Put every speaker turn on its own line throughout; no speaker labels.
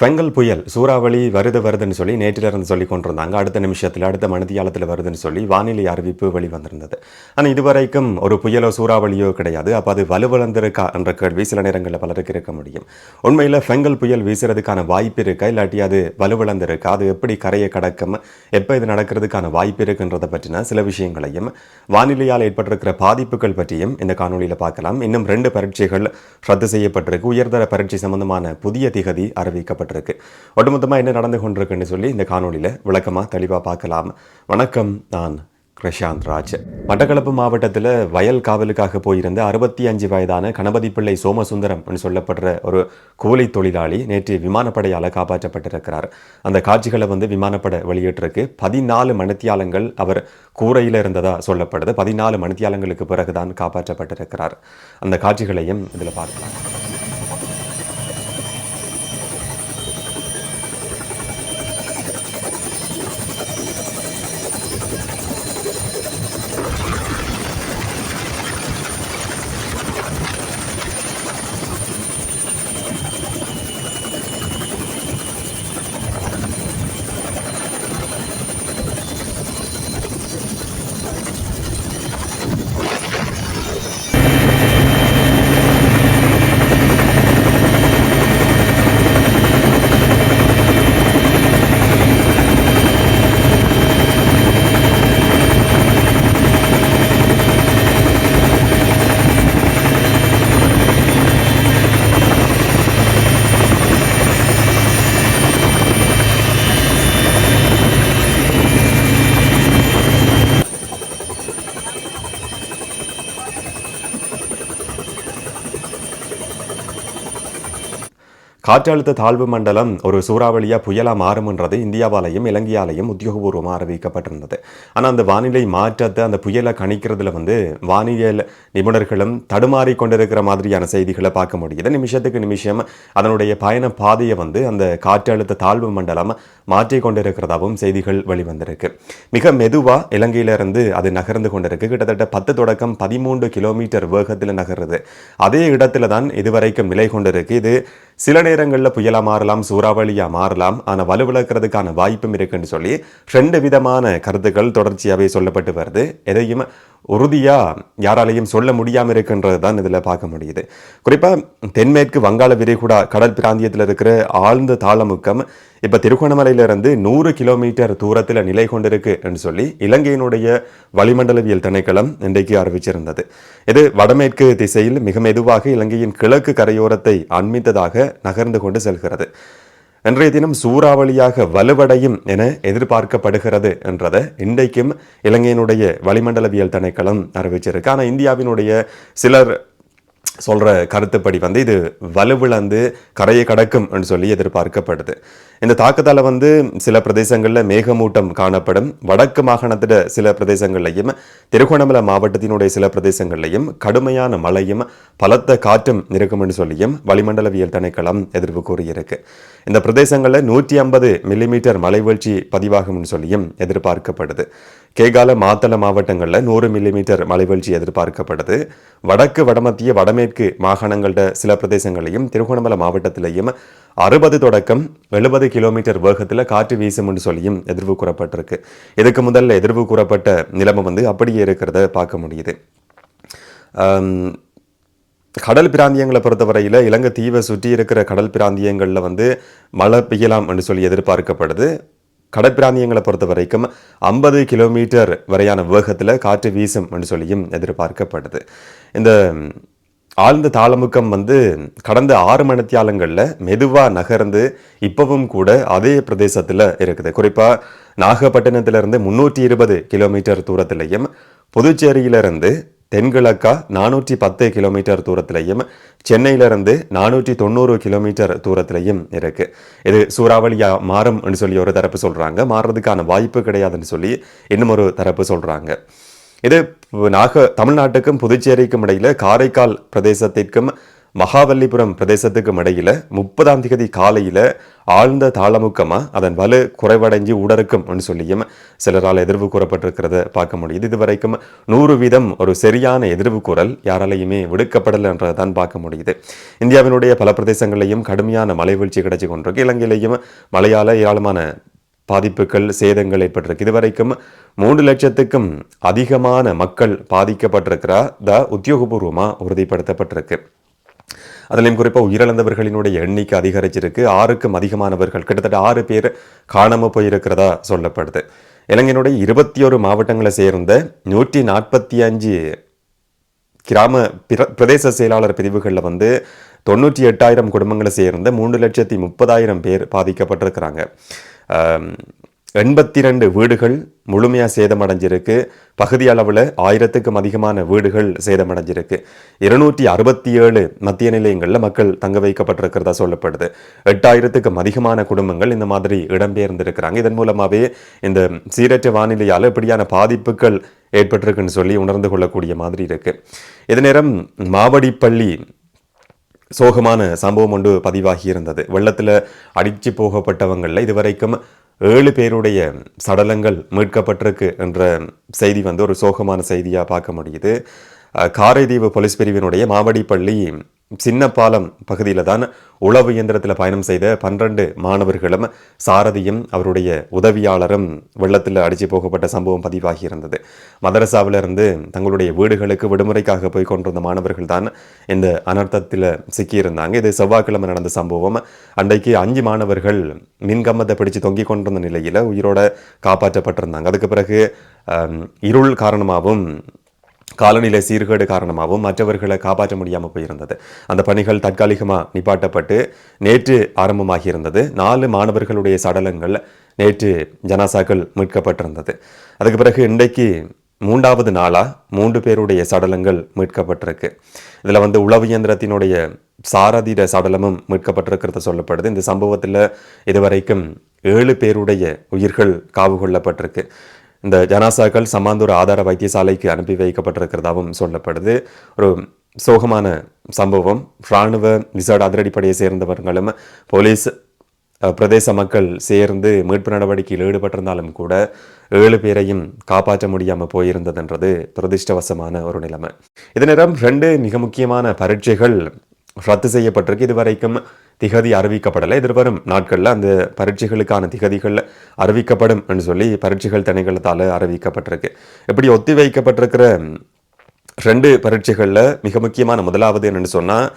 Fengal புயல் சூறாவளி வருது வருதுன்னு சொல்லி நேற்றிலிருந்து சொல்லி கொண்டிருந்தாங்க அடுத்த நிமிஷத்தில் அடுத்த மணித்தியாலத்தில் வருதுன்னு சொல்லி வானிலை அறிவிப்பு வெளிவந்திருந்தது. ஆனால் இதுவரைக்கும் ஒரு புயலோ சூறாவளியோ கிடையாது. அப்போ அது வலுவிழந்திருக்கா என்ற கேள்வி சில நேரங்களில் பலருக்கு இருக்க முடியும். உண்மையில் ஃபெங்கல் புயல் வீசுறதுக்கான வாய்ப்பு இருக்கா? இல்லாட்டி அது வலுவிழந்திருக்கா? அது எப்படி கரையை கடக்கும்? எப்போ இது நடக்கிறதுக்கான வாய்ப்பு இருக்குன்றதை பற்றின சில விஷயங்களையும் வானிலையால் ஏற்பட்டிருக்கிற பாதிப்புகள் பற்றியும் இந்த காணொலியில் பார்க்கலாம். இன்னும் ரெண்டு பரீட்சைகள் ரத்து செய்யப்பட்டிருக்கு. உயர்தர பரீட்சை சம்பந்தமான புதிய திகதி அறிவிக்கப்பட்டிருக்கு. ஒட்டுமொத்தமாக என்ன நடந்து கொண்டிருக்குன்னு சொல்லி இந்த காணொலியில் விளக்கமாக தெளிவாக பார்க்கலாம். வணக்கம் நான் பிரசாந்த் ராஜ். மட்டக்களப்பு மாவட்டத்தில் வயல் காவலுக்காக போயிருந்த அறுபத்தி அஞ்சு வயதான கணபதி பிள்ளை சோமசுந்தரம் என்று சொல்லப்படுற ஒரு கூலி தொழிலாளி நேற்று விமானப்படையால் காப்பாற்றப்பட்டிருக்கிறார். அந்த காட்சிகளை வந்து விமானப்படை வெளியிட்டிருக்கு. பதினாலு மணித்தியாலங்கள் அவர் கூரையில் இருந்ததா சொல்லப்படுது. பதினாலு மணித்தியாலங்களுக்கு பிறகுதான் காப்பாற்றப்பட்டிருக்கிறார். அந்த காட்சிகளையும் இதில் பார்க்கலாம். காற்றழுத்த தாழ்வு மண்டலம் ஒரு சூறாவளியா புயலா மாறும்ன்றது இந்தியாவாலையும் இலங்கையாலையும் உத்தியோகபூர்வமாக அறிவிக்கப்பட்டிருந்தது. ஆனால் அந்த வானிலை மாற்றத்தை அந்த புயலை கணிக்கிறதுல வந்து வானியல் நிபுணர்களும் தடுமாறி கொண்டிருக்கிற மாதிரியான செய்திகளை பார்க்க முடியுது. நிமிஷத்துக்கு நிமிஷம் அதனுடைய பயண பாதையை வந்து அந்த காற்றழுத்த தாழ்வு மண்டலம் மாற்றி கொண்டிருக்கிறதாகவும் செய்திகள் வெளிவந்திருக்கு. மிக மெதுவாக இலங்கையிலிருந்து அது நகர்ந்து கொண்டிருக்கு. கிட்டத்தட்ட பத்து தொடக்கம் பதிமூன்று கிலோமீட்டர் வேகத்தில் நகருது. அதே இடத்துல தான் இதுவரைக்கும் நிலை கொண்டிருக்கு. இது சில நேரம் நேரங்களில் புயலா மாறலாம் சூறாவளியா மாறலாம் ஆனால் வலுவிழக்கிறதுக்கான வாய்ப்பும் இருக்குன்னு சொல்லி ரெண்டு விதமான கருத்துக்கள் தொடர்ச்சியாகவே சொல்லப்பட்டு வருது. எதையும் உறுதியாக யாராலையும் சொல்ல முடியாமல் இருக்குன்றது தான் இதில் பார்க்க முடியுது. குறிப்பாக தென்மேற்கு வங்காள விரிகுடா கடல் பிராந்தியத்தில் இருக்கிற ஆழ்ந்த தாளமுக்கம் இப்போ திருகோணமலையிலிருந்து நூறு கிலோமீட்டர் தூரத்தில் நிலை கொண்டிருக்கு என்று சொல்லி இலங்கையினுடைய வளிமண்டலவியல் திணைக்களம் இன்றைக்கு அறிவிச்சிருந்தது. இது வடமேற்கு திசையில் மிக மெதுவாக இலங்கையின் கிழக்கு கரையோரத்தை அண்மித்ததாக நகர்ந்து கொண்டு செல்கிறது. இன்றைய தினம் சூறாவளியாக வலுவடையும் என எதிர்பார்க்கப்படுகிறது என்றதை இன்றைக்கும் இலங்கையினுடைய வளிமண்டலவியல் திணைக்களம் அறிவிச்சிருக்கு. ஆனால் இந்தியாவினுடைய சிலர் சொல்கிற கருத்துப்படி வந்து இது வலுவிழந்து கரையை கடக்கும் என்று சொல்லி எதிர்பார்க்கப்படுது. இந்த தாக்கத்தால் வந்து சில பிரதேசங்களில் மேகமூட்டம் காணப்படும். வடக்கு மாகாணத்தில் சில பிரதேசங்கள்லையும் திருகோணமலை மாவட்டத்தினுடைய சில பிரதேசங்கள்லையும் கடுமையான மழையும் பலத்த காற்றும் இருக்கும்னு சொல்லியும் வளிமண்டலவியல் திணைக்களம் எதிர்ப்பு கூறியிருக்கு. இந்த பிரதேசங்களில் நூற்றி ஐம்பது மில்லிமீட்டர் மழை வீழ்ச்சி பதிவாகும்னு சொல்லியும் எதிர்பார்க்கப்படுது. கேகால மாத்தள மாவட்டங்களில் நூறு மில்லிமீட்டர் மழை வீழ்ச்சி எதிர்பார்க்கப்படுது வடக்கு வடமத்திய வடமேற்கு மாகாணங்கள சில பிரதேசங்களையும் திருகோணமலை மாவட்டத்திலையும் அறுபது தொடக்கம் எழுபது கிலோமீட்டர் வேகத்தில் காற்று வீசும்னு சொல்லியும் எதிர்வு கூறப்பட்டிருக்கு. இதுக்கு முதல்ல எதிர்வு கூறப்பட்ட நிலைமை வந்து அப்படியே இருக்கிறத பார்க்க முடியுது. கடல் பிராந்தியங்களை பொறுத்தவரையில் இலங்கை தீவை சுற்றி இருக்கிற கடல் பிராந்தியங்களில் வந்து மழை பெய்யலாம் என்று சொல்லி எதிர்பார்க்கப்படுது கடற்பிராந்தியங்களை பொறுத்த வரைக்கும் ஐம்பது கிலோமீட்டர் வரையான வேகத்தில் காற்று வீசும் என்று சொல்லியும் எதிர்பார்க்கப்படுது இந்த ஆழ்ந்த தாளமுக்கம் வந்து கடந்த ஆறு மணித்தியாலங்களில் மெதுவாக நகர்ந்து இப்பவும் கூட அதே பிரதேசத்தில் இருக்குது. குறிப்பாக நாகப்பட்டினத்திலிருந்து முன்னூற்றி இருபது கிலோமீட்டர் தூரத்திலையும் புதுச்சேரியிலிருந்து தென்கிழக்கா நானூற்றி பத்து கிலோமீட்டர் தூரத்திலையும் சென்னையிலிருந்து நானூற்றி தொண்ணூறு கிலோமீட்டர் தூரத்திலையும் இருக்கு. இது சூறாவளியா மாறும் சொல்லி ஒரு தரப்பு சொல்றாங்க. மாறுறதுக்கான வாய்ப்பு கிடையாதுன்னு சொல்லி இன்னும் ஒரு தரப்பு சொல்றாங்க. இது நாக தமிழ்நாட்டுக்கும் புதுச்சேரிக்கும் இடையில காரைக்கால் பிரதேசத்திற்கும் மகாபலிபுரம் பிரதேசத்துக்கும் இடையில முப்பதாம் தேதி காலையில ஆழ்ந்த தாளமுக்கமா அதன் வலு குறைவடைஞ்சு உடருக்கும் சொல்லியும் சிலரால் எதிர்வு கூறப்பட்டிருக்கிறத பார்க்க முடியுது. இதுவரைக்கும் நூறு வீதம் ஒரு சரியான எதிர்வு குரல் யாராலையுமே விடுக்கப்படலை என்றதான் பார்க்க முடியுது. இந்தியாவினுடைய பல பிரதேசங்களிலையும் கடுமையான மழை வீழ்ச்சி கிடைச்சி கொண்டிருக்கு. இலங்கையிலையும் மழையால ஏராளமான பாதிப்புகள் சேதங்கள் ஏற்பட்டிருக்கு. இதுவரைக்கும் மூன்று லட்சத்துக்கும் அதிகமான மக்கள் பாதிக்கப்பட்டிருக்கிறதா உத்தியோகபூர்வமாக உறுதிப்படுத்தப்பட்டிருக்கு. அதிலையும் குறிப்பாக உயிரிழந்தவர்களினுடைய எண்ணிக்கை அதிகரிச்சிருக்கு. ஆறுக்கும் அதிகமானவர்கள் கிட்டத்தட்ட ஆறு பேர் காணாமல் போயிருக்கிறதா சொல்லப்படுது. இலங்கையினுடைய இருபத்தி ஒரு மாவட்டங்களை சேர்ந்த நூற்றி நாற்பத்தி அஞ்சு கிராம பிரதேச செயலாளர் பிரிவுகளில் வந்து தொண்ணூற்றி எட்டாயிரம் குடும்பங்களை சேர்ந்த மூன்று லட்சத்தி முப்பதாயிரம் பேர் பாதிக்கப்பட்டிருக்கிறாங்க. எண்பத்தி ரெண்டு வீடுகள் முழுமையாக சேதமடைஞ்சிருக்கு. பகுதி அளவில் ஆயிரத்துக்கும் அதிகமான வீடுகள் சேதமடைஞ்சிருக்கு. இருநூற்றி அறுபத்தி ஏழு மத்திய நிலையங்களில் மக்கள் தங்க வைக்கப்பட்டிருக்கிறதா சொல்லப்படுது. எட்டாயிரத்துக்கும் அதிகமான குடும்பங்கள் இந்த மாதிரி இடம்பெயர்ந்திருக்கிறாங்க. இதன் மூலமாகவே இந்த சீரற்ற வானிலையால் இப்படியான பாதிப்புகள் ஏற்பட்டிருக்குன்னு சொல்லி உணர்ந்து கொள்ளக்கூடிய மாதிரி இருக்கு. இது நேரம் மாவடிப்பள்ளி சோகமான சம்பவம் ஒன்று பதிவாகி இருந்தது. வெள்ளத்தில் அடிச்சு போகப்பட்டவங்களில் இதுவரைக்கும் ஏழு பேருடைய சடலங்கள் மீட்கப்பட்டிருக்கு என்ற செய்தி வந்து ஒரு சோகமான செய்தியாக பார்க்க முடியுது. காரைதீவு போலீஸ் பிரிவினுடைய மாவடிப்பள்ளி சின்னப்பாலம் பகுதியில் தான் உளவு இயந்திரத்தில் பயணம் செய்த பன்னிரண்டு மாணவர்களும் சாரதியும் அவருடைய உதவியாளரும் வெள்ளத்தில் அடிச்சு போகப்பட்ட சம்பவம் பதிவாகி இருந்தது. மதரசாவிலிருந்து தங்களுடைய வீடுகளுக்கு விடுமுறைக்காக போய் கொண்டிருந்த மாணவர்கள் தான் இந்த அனர்த்தத்தில் சிக்கியிருந்தாங்க. இது செவ்வாய்க்கிழமை நடந்த சம்பவம். அன்றைக்கு அஞ்சு மாணவர்கள் மின்கம்பத்தை பிடிச்சு தொங்கிக் கொண்டிருந்த நிலையில் உயிரோட காப்பாற்றப்பட்டிருந்தாங்க. அதுக்கு பிறகு இருள் காரணமாகவும் காலநிலை சீர்கேடு காரணமாகவும் மற்றவர்களை காப்பாற்ற முடியாமல் போயிருந்தது. அந்த பணிகள் தற்காலிகமாக நிப்பாட்டப்பட்டு நேற்று ஆரம்பமாகியிருந்தது. நாலு மாணவர்களுடைய சடலங்கள் நேற்று ஜனாசாக்கள் மீட்கப்பட்டிருந்தது. அதுக்கு பிறகு இன்றைக்கு மூன்றாவது நாளாக மூன்று பேருடைய சடலங்கள் மீட்கப்பட்டிருக்கு. இதில் வந்து உளவு இயந்திரத்தினுடைய சாரதிட சடலமும் மீட்கப்பட்டிருக்கிறது சொல்லப்படுது. இந்த சம்பவத்தில் இதுவரைக்கும் ஏழு பேருடைய உயிர்கள் காவு கொள்ளப்பட்டிருக்கு. இந்த ஜனாசாக்கள் சமாந்தூர் ஆதார வைத்தியசாலைக்கு அனுப்பி வைக்கப்பட்டிருக்கிறதாகவும் சொல்லப்படுது. ஒரு சோகமான சம்பவம். இராணுவ விசாட அதிரடிப்படையை சேர்ந்தவர்களும் போலீஸ் பிரதேச மக்கள் சேர்ந்து மீட்பு நடவடிக்கையில் ஈடுபட்டிருந்தாலும் கூட ஏழு பேரையும் காப்பாற்ற முடியாமல் போயிருந்ததுன்றது துரதிருஷ்டவசமான ஒரு நிலைமை. இதே நேரம் ரெண்டு மிக முக்கியமான பரீட்சைகள் ரத்து செய்யப்பட்டிருக்கு. இதுவரைக்கும் திகதி அறிவிக்கப்படலை. எதிர்வரும் நாட்களில் அந்த பரீட்சைகளுக்கான திகதிகள் அறிவிக்கப்படும் என்று சொல்லி பரீட்சைகள் திணைக்களத்தால் அறிவிக்கப்பட்டிருக்கு. இப்படி ஒத்தி வைக்கப்பட்டிருக்கிற ரெண்டு பரீட்சைகளில் மிக முக்கியமான முதலாவது என்னென்னு சொன்னால்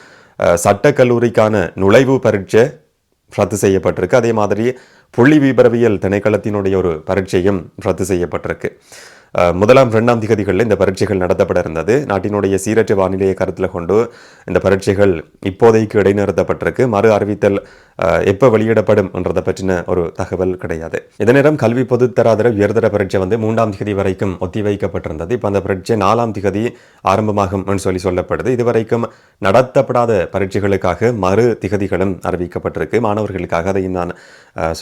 சட்டக்கல்லூரிக்கான நுழைவு பரீட்சை ரத்து செய்யப்பட்டிருக்கு. அதே மாதிரி புள்ளி விபரவியல் திணைக்களத்தினுடைய ஒரு பரீட்சையும் ரத்து செய்யப்பட்டிருக்கு. முதலாம் இரண்டாம் திகதிகளில் இந்த பரீட்சைகள் நடத்தப்பட இருந்தது. நாட்டினுடைய சீரற்ற வானிலையை கருத்தில் கொண்டு இந்த பரீட்சைகள் இப்போதைக்கு இடைநிறுத்தப்பட்டிருக்கு. மறு அறிவித்தல் எப்போ வெளியிடப்படும் என்றதை பற்றின ஒரு தகவல் கிடையாது. இதே நேரம் கல்வி பொதுத்தராதர உயர்தர பரீட்சை வந்து மூன்றாம் திகதி வரைக்கும் ஒத்தி வைக்கப்பட்டிருந்தது இப்போ அந்த பரீட்சை நாலாம் திகதி ஆரம்பமாகும் சொல்லி சொல்லப்படுது. இதுவரைக்கும் நடத்தப்படாத பரீட்சைகளுக்காக மறு திகதிகளும் அறிவிக்கப்பட்டிருக்கு. மாணவர்களுக்காக அதையும் நான்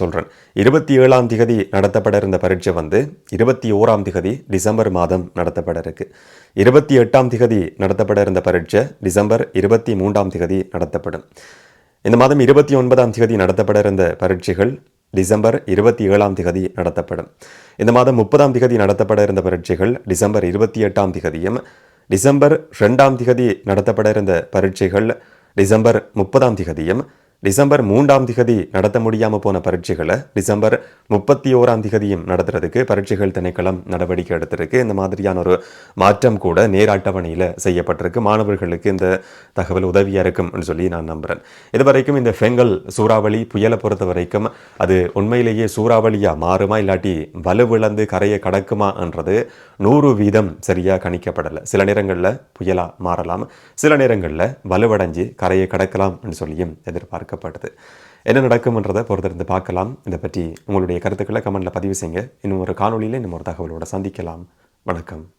சொல்கிறேன் இருபத்தி ஏழாம் திகதி நடத்தப்பட இருந்த பரீட்சை வந்து இருபத்தி ஓராம் திகதி டிசம்பர் மாதம் நடத்தப்பட இருக்கு. இருபத்தி எட்டாம் திகதி நடத்தப்பட இருந்த பரீட்சை டிசம்பர் இருபத்தி மூன்றாம் திகதி நடத்தப்படும். இந்த மாதம் இருபத்தி ஒன்பதாம் திகதி நடத்தப்பட இருந்த பரீட்சைகள் டிசம்பர் இருபத்தி ஏழாம் திகதி நடத்தப்படும். இந்த மாதம் முப்பதாம் திகதி நடத்தப்பட இருந்த பரீட்சைகள் டிசம்பர் இருபத்தி எட்டாம் திகதியும் டிசம்பர் ரெண்டாம் திகதி நடத்தப்பட இருந்த பரீட்சைகள் டிசம்பர் முப்பதாம் திகதியும் டிசம்பர் மூன்றாம் திகதி நடத்த முடியாமல் போன பரீட்சைகளை டிசம்பர் முப்பத்தி ஓராம் திகதியும் நடத்துறதுக்கு பரீட்சைகள் திணைக்களம் நடவடிக்கை எடுத்திருக்கு. இந்த மாதிரியான ஒரு மாற்றம் கூட நேர் அட்டவணையில் செய்யப்பட்டிருக்கு. மாணவர்களுக்கு இந்த தகவல் உதவியாக இருக்கும் சொல்லி நான் நம்புகிறேன் இது வரைக்கும் இந்த ஃபெங்கல் சூறாவளி புயலை பொறுத்த வரைக்கும் அது உண்மையிலேயே சூறாவளியாக மாறுமா இல்லாட்டி வலுவிழந்து கரையை கடக்குமா என்றது நூறு வீதம் சரியாக கணிக்கப்படலை. சில நேரங்களில் புயலாக மாறலாம் சில நேரங்களில் வலுவடைஞ்சு கரையை கடக்கலாம் என்று சொல்லியும் எதிர்பார்க்க எதிர்பார்க்கப்படுது என்ன நடக்கும்ன்றதை பொறுத்திருந்து பார்க்கலாம். இதை பற்றி உங்களுடைய கருத்துக்களை கமெண்ட்டில் பதிவு செய்யுங்க. இன்னும் ஒரு காணொலியில் இன்னும் ஒரு தகவலோட சந்திக்கலாம். வணக்கம்.